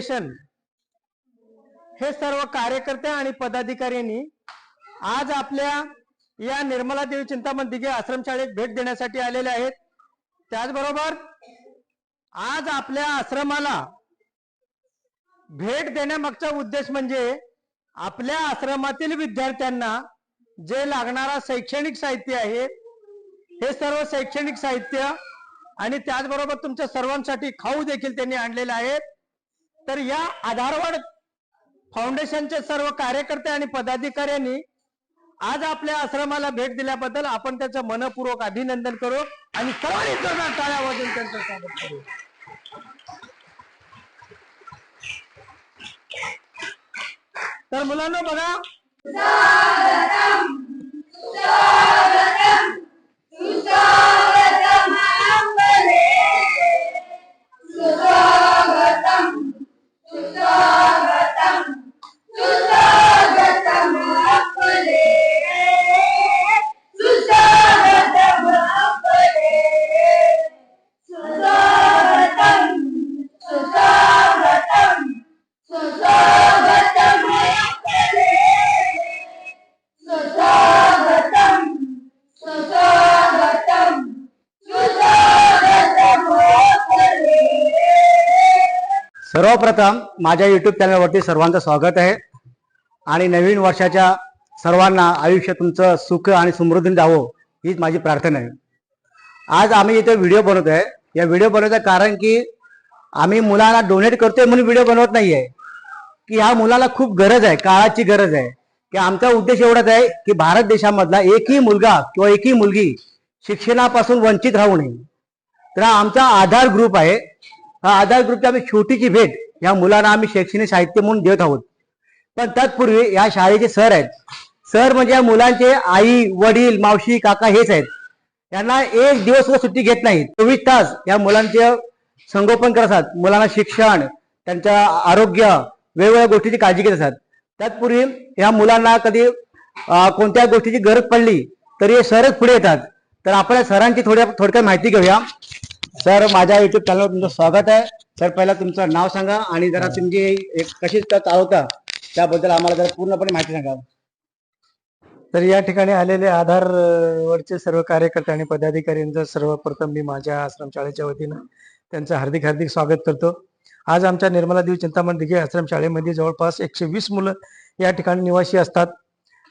अधिवेशन हे सर्व कार्यकर्ते आणि पदाधिकाऱ्यांनी आज आपल्या या निर्मला देवी चिंतामण दिघे आश्रमशाळेत भेट देण्यासाठी आलेले आहेत. त्याचबरोबर आज आपल्या आश्रमाला भेट देण्यामागचा उद्देश म्हणजे आपल्या आश्रमातील विद्यार्थ्यांना जे लागणारा शैक्षणिक साहित्य आहे हे सर्व शैक्षणिक साहित्य आणि त्याचबरोबर तुमच्या सर्वांसाठी खाऊ देखील त्यांनी आणलेले आहेत तर या आधारवाड फाउंडेशनचे सर्व कार्यकर्ते आणि पदाधिकाऱ्यांनी आज आपल्या आश्रमाला भेट दिल्याबद्दल आपण त्याचं मनपूर्वक अभिनंदन करू आणि सर्वांनी जोरदार टाळ्या वाजून त्यांचं स्वागत करू. तर मुलांना बघा. सर्वप्रथम माझ्या यूट्यूब चॅनलवरती सर्वांचं स्वागत आहे. आणि नवीन वर्षाच्या सर्वांना आयुष्य तुमचं सुख आणि समृद्धी द्यावं हीच माझी प्रार्थना आहे. आज आम्ही इथे व्हिडिओ बनवत आहे. या व्हिडिओ बनवत कारण की आम्ही मुलांना डोनेट करतोय म्हणून व्हिडिओ बनवत नाहीये. की ह्या मुलाला खूप गरज आहे काळाची गरज आहे. की आमचा उद्देश एवढाच आहे की भारत देशामधला एकही मुलगा किंवा एकही मुलगी शिक्षणापासून वंचित राहू नये. तर आमचा आधार ग्रुप आहे. हा आधार ग्रुपची आम्ही छोटीची भेट या मुलांना आम्ही शैक्षणिक साहित्य म्हणून देत आहोत. पण तत्पूर्वी या शाळेचे सर आहेत. सर म्हणजे या मुलांचे आई वडील मावशी काका हेच आहेत. त्यांना एक दिवस सुद्धा सुट्टी घेत नाहीत. चोवीस तास या मुलांचे संगोपन करत असतात. मुलांना शिक्षण त्यांच्या आरोग्य वेगवेगळ्या गोष्टीची काळजी घेत असतात. तत्पूर्वी या मुलांना कधी कोणत्या गोष्टीची गरज पडली तरी हे सरच पुढे येतात. तर आपल्या सरांची थोड्या थोडक्यात माहिती घेऊया. सर माझ्या युट्यूब चॅनलवर तुमचं स्वागत आहे. सर पहिला तुमचं नाव सांगा आणि जरा तुमची एक कशी चालवता त्याबद्दल आम्हाला जरा पूर्णपणे माहिती सांगा. तर या ठिकाणी आलेले आधार वरचे सर्व कार्यकर्ते आणि पदाधिकाऱ्यांचं सर्वप्रथम मी माझ्या आश्रमशाळेच्या वतीनं त्यांचं हार्दिक हार्दिक स्वागत करतो. आज आमच्या निर्मला देवी चिंतामण दिघे आश्रमशाळेमध्ये जवळपास एकशे वीस मुलं या ठिकाणी निवासी असतात.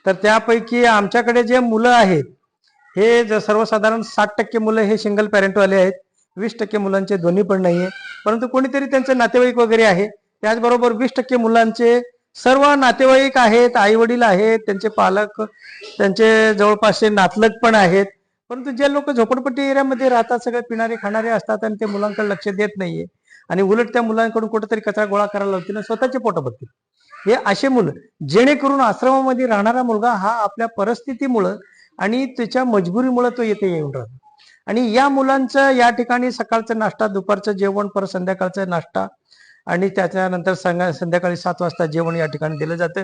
तर त्यापैकी आमच्याकडे जे मुलं आहेत हे सर्वसाधारण साठ टक्के मुलं हे सिंगल पॅरेंटवाले आहेत. वीस टक्के मुलांचे दोन्ही पण नाहीये. परंतु कोणीतरी त्यांचे नातेवाईक वगैरे आहे. त्याचबरोबर वीस टक्के मुलांचे सर्व नातेवाईक आहेत आई वडील आहेत त्यांचे पालक त्यांचे जवळपासचे नातलग पण आहेत. परंतु जे लोक झोपडपट्टी एरियामध्ये राहतात सगळे पिणारे खाणारे असतात आणि ते मुलांकडे लक्ष देत नाहीये. आणि उलट त्या मुलांकडून कुठेतरी कचरा गोळा करायला लावतील आणि स्वतःचे पोट बघतील. हे असे मुलं जेणेकरून आश्रमामध्ये राहणारा मुलगा हा आपल्या परिस्थितीमुळं आणि त्याच्या मजबुरीमुळे तो येथे येऊन राहतो. आणि या मुलांचं या ठिकाणी सकाळचं नाश्ता दुपारचं जेवण परत संध्याकाळचं नाश्ता आणि त्याच्यानंतर संध्याकाळी सात वाजता जेवण या ठिकाणी दिलं जातं.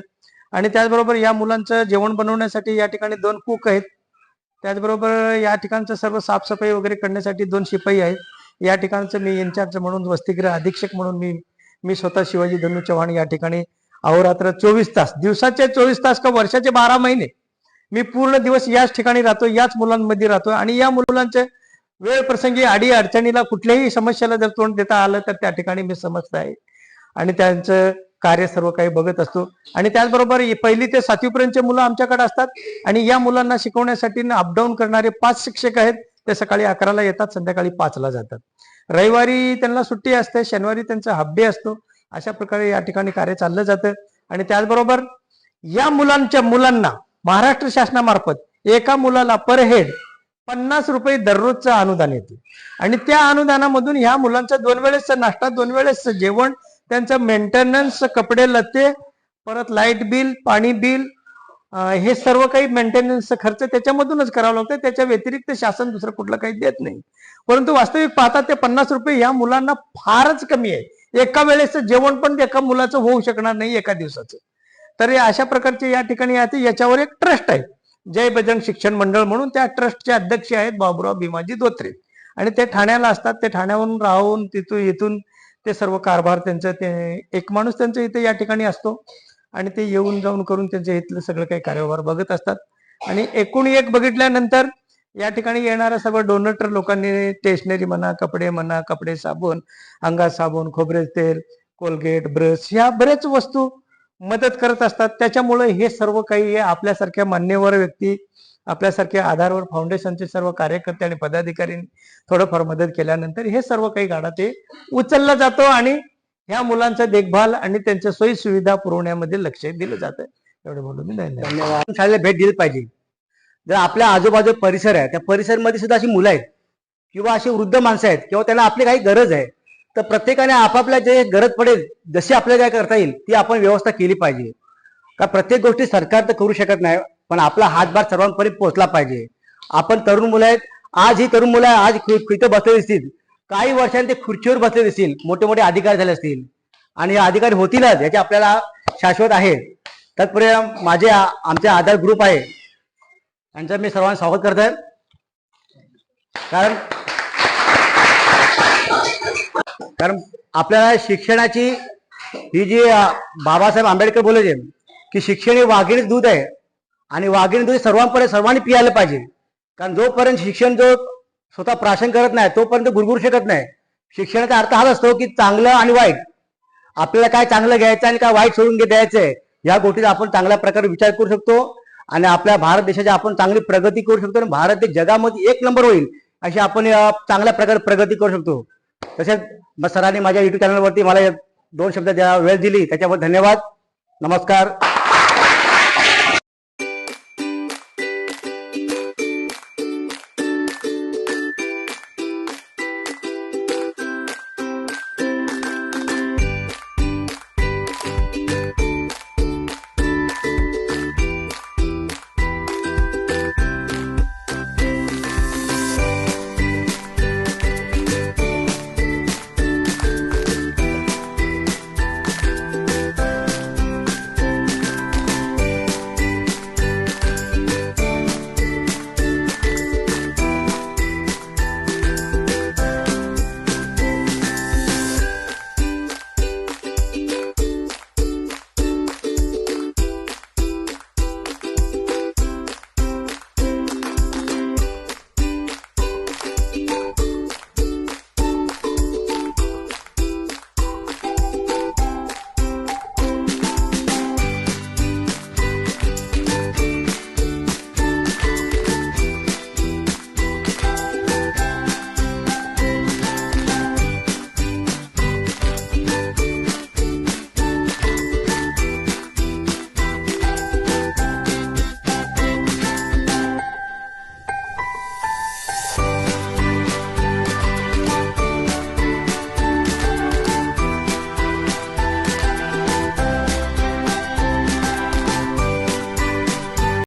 आणि त्याचबरोबर या मुलांचं जेवण बनवण्यासाठी या ठिकाणी दोन कुक आहेत. त्याचबरोबर या ठिकाणचं सर्व साफसफाई वगैरे करण्यासाठी दोन शिपाई आहेत. या ठिकाणचं मी इन्चार्ज म्हणून वसतिगृह अधीक्षक म्हणून मी मी स्वतः शिवाजी धनु चव्हाण या ठिकाणी अहोरात्र चोवीस तास दिवसाचे चोवीस तास का वर्षाचे बारा महिने मी पूर्ण दिवस याच ठिकाणी राहतो याच मुलांमध्ये राहतो आणि या मुलांचे वेळ प्रसंगी आडी अडचणीला कुठल्याही समस्याला जर तोंड देता आलं तर त्या ठिकाणी मी समजत आहे. आणि त्यांचं कार्य सर्व काही बघत असतो. आणि त्याचबरोबर पहिली ते सातवीपर्यंतचे मुलं आमच्याकडे असतात. आणि या मुलांना शिकवण्यासाठी अपडाऊन करणारे पाच शिक्षक आहेत ते सकाळी अकराला येतात संध्याकाळी पाचला जातात. रविवारी त्यांना सुट्टी असते शनिवारी त्यांचा हाफ डे असतो. अशा प्रकारे या ठिकाणी कार्य चाललं जातं. आणि त्याचबरोबर या मुलांच्या मुलांना महाराष्ट्र शासनामार्फत एका मुलाला पर हेड पन्नास रुपये दररोजचं अनुदान येते. आणि त्या अनुदानामधून ह्या मुलांचा दोन वेळेसचा नाश्ता दोन वेळेसचं जेवण त्यांचं मेंटेनन्स कपडे लत्ते परत लाइट बिल पाणी बिल हे सर्व काही मेंटेनन्सचा खर्च त्याच्यामधूनच करावा लागतो. त्याच्या व्यतिरिक्त शासन दुसरं कुठलं काही देत नाही. परंतु वास्तविक पाहता ते पन्नास रुपये या मुलांना फारच कमी आहे. एका वेळेसचं जेवण पण एका मुलाचं होऊ शकणार नाही एका दिवसाचं. तर अशा प्रकारचे या ठिकाणी आहे याच्यावर एक ट्रस्ट आहे. जय बजरंग शिक्षण मंडळ म्हणून त्या ट्रस्टचे अध्यक्ष आहेत बाबुराव भीमाजी धोत्रे. आणि ते ठाण्याला असतात. ते ठाण्यावरून राहून तिथून इथून ते सर्व कारभार त्यांचं ते एक माणूस त्यांचं इथे या ठिकाणी असतो. आणि ते येऊन जाऊन करून त्यांच्या इथलं सगळं काही कार्यभार बघत असतात. आणि एकूण एक बघितल्यानंतर या ठिकाणी येणाऱ्या सर्व डोनेटर लोकांनी स्टेशनरी म्हणा कपडे म्हणा कपडे साबण अंगात साबण खोबरे तेल कोलगेट ब्रश ह्या बरेच वस्तू मदत करत असतात. त्याच्यामुळे हे सर्व काही हे आपल्यासारख्या मान्यवर व्यक्ती आपल्यासारख्या आधारवर फाउंडेशनचे सर्व कार्यकर्ते आणि पदाधिकारी थोडंफार मदत केल्यानंतर हे सर्व काही गाडा ते उचलला जातो आणि ह्या मुलांचा देखभाल आणि त्यांच्या सोयी सुविधा पुरवण्यामध्ये लक्ष दिलं जातं. एवढं बोलून मी धन्यवाद. धन्यवाद. शाळेला भेट दिली पाहिजे. जर आपल्या आजूबाजू परिसर आहे त्या परिसरमध्ये सुद्धा अशी मुलं आहेत किंवा अशी वृद्ध माणसं आहेत किंवा त्यांना आपली काही गरज आहे तर प्रत्येकाने आपापल्या जे गरज पडेल जशी आपल्याला काय करता येईल ती आपण व्यवस्था केली पाहिजे. का प्रत्येक गोष्टी सरकार तर करू शकत नाही पण आपला हातभार सर्वांपर्यंत पोहोचला पाहिजे. आपण तरुण मुलं आहेत आज ही तरुण मुलं आज इथं बसले दिसतील. काही वर्षांनी ते खुर्चीवर बसले दिसतील मोठे मोठे अधिकारी झाले असतील. आणि हे अधिकारी होतीलच याचे आपल्याला शाश्वत आहे. तत्पर्यंत माझे आमचे आधार ग्रुप आहे. यांचं मी सर्वांना स्वागत करत आहे कारण कारण आपल्याला शिक्षणाची ही जी बाबासाहेब आंबेडकर बोलायचे की शिक्षण हे वाघिणी दूध आहे आणि वाघिणी दूध सर्वांपर्यंत सर्वांनी पियायला पाहिजे. कारण जोपर्यंत शिक्षण जो स्वतः प्राशन करत नाही तोपर्यंत गुरगुरू शकत नाही. शिक्षणाचा अर्थ हाच असतो की चांगलं आणि वाईट. आपल्याला काय चांगलं घ्यायचं आणि काय वाईट सोडून घे- द्यायचंय या गोष्टीचा आपण चांगल्या प्रकारे विचार करू शकतो. आणि आपल्या भारत देशाची आपण चांगली प्रगती करू शकतो आणि भारत देश जगामध्ये एक नंबर होईल अशी आपण चांगल्या प्रकारे प्रगती करू शकतो. तसेच मग सरांनी माझ्या युट्यूब चॅनलवरती मला दोन शब्द द्या वेळ दिली त्याच्याबद्दल धन्यवाद. नमस्कार.